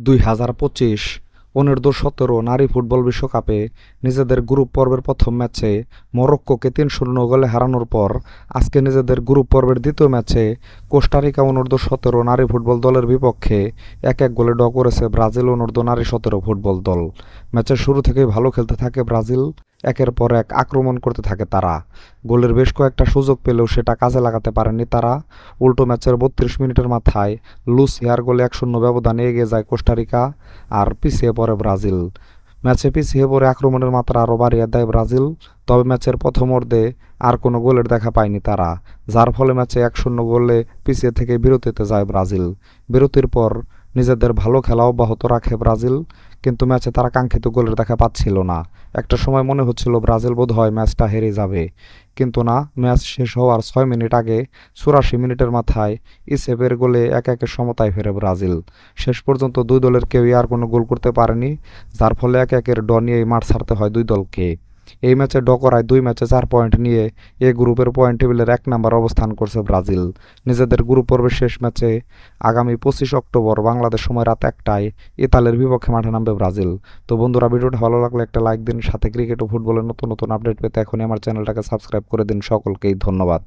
দুই হাজার পঁচিশ, পনেরো সতেরো নারী ফুটবল বিশ্বকাপে নিজেদের গ্রুপ পর্বের প্রথম ম্যাচে মরক্কোকে তিন শূন্য গোলে হারানোর পর আজকে নিজেদের গ্রুপ পর্বের দ্বিতীয় ম্যাচে কোস্টারিকা অনূর্ধ্ব সতেরো নারী ফুটবল দলের বিপক্ষে এক এক গোলে ড করেছে ব্রাজিল অনূর্ধ্ব নারী সতেরো ফুটবল দল। ম্যাচের শুরু থেকেই ভালো খেলতে থাকে ব্রাজিল। একের পর এক আক্রমণ করতে থাকে তারা। গোলের বেশ কয়েকটা সুযোগ পেলেও সেটা কাজে লাগাতে পারেনি তারা। উল্টো ম্যাচের বত্রিশ মিনিটের মাথায় লুস হেয়ার গোলে এক শূন্য ব্যবধানে এগিয়ে যায় কোস্টারিকা আর পিছিয়ে পড়ে ব্রাজিল। ম্যাচে পিছিয়ে পড়ে আক্রমণের মাত্রা আরও বাড়িয়ে দেয় ব্রাজিল, তবে ম্যাচের প্রথম অর্ধে আর কোনো গোলের দেখা পায়নি তারা, যার ফলে ম্যাচে এক শূন্য গোলে পিছিয়ে থেকে বিরতিতে যায় ব্রাজিল। বিরতির পর নিজেদের ভালো খেলা অব্যাহত রাখে ব্রাজিল কিন্তু ম্যাচে তারা কাঙ্ক্ষিত গোলের দেখা পাচ্ছিল না। একটা সময় মনে হচ্ছিল ব্রাজিল বোধ হয় ম্যাচটা হেরে যাবে। কিন্তু না, ম্যাচ শেষ হওয়ার ছয় মিনিট আগে চুরাশি মিনিটের মাথায় ইসেপের গোলে এক একে সমতায় ফেরে ব্রাজিল। শেষ পর্যন্ত দুই দলের কেউই আর কোনো গোল করতে পারেনি, যার ফলে এক একের ড নিয়েই মাঠ ছাড়তে হয় দুই দলকে। এই ম্যাচে ডকরায় করায় দুই ম্যাচে চার পয়েন্ট নিয়ে এ গ্রুপের পয়েন্ট টেবিলের এক নম্বর অবস্থান করছে ব্রাজিল। নিজেদের গ্রুপ পর্বের শেষ ম্যাচে আগামী পঁচিশ অক্টোবর বাংলাদেশ সময় রাত একটায় ইতালের বিপক্ষে মাঠে নামবে ব্রাজিল। তো বন্ধুরা, ভিডিওটা ভালো লাগলে একটা লাইক দিন, সাথে ক্রিকেট ও ফুটবলের নতুন নতুন আপডেট পেতে এখনই আমার চ্যানেলটাকে সাবস্ক্রাইব করে দিন। সকলকেই ধন্যবাদ।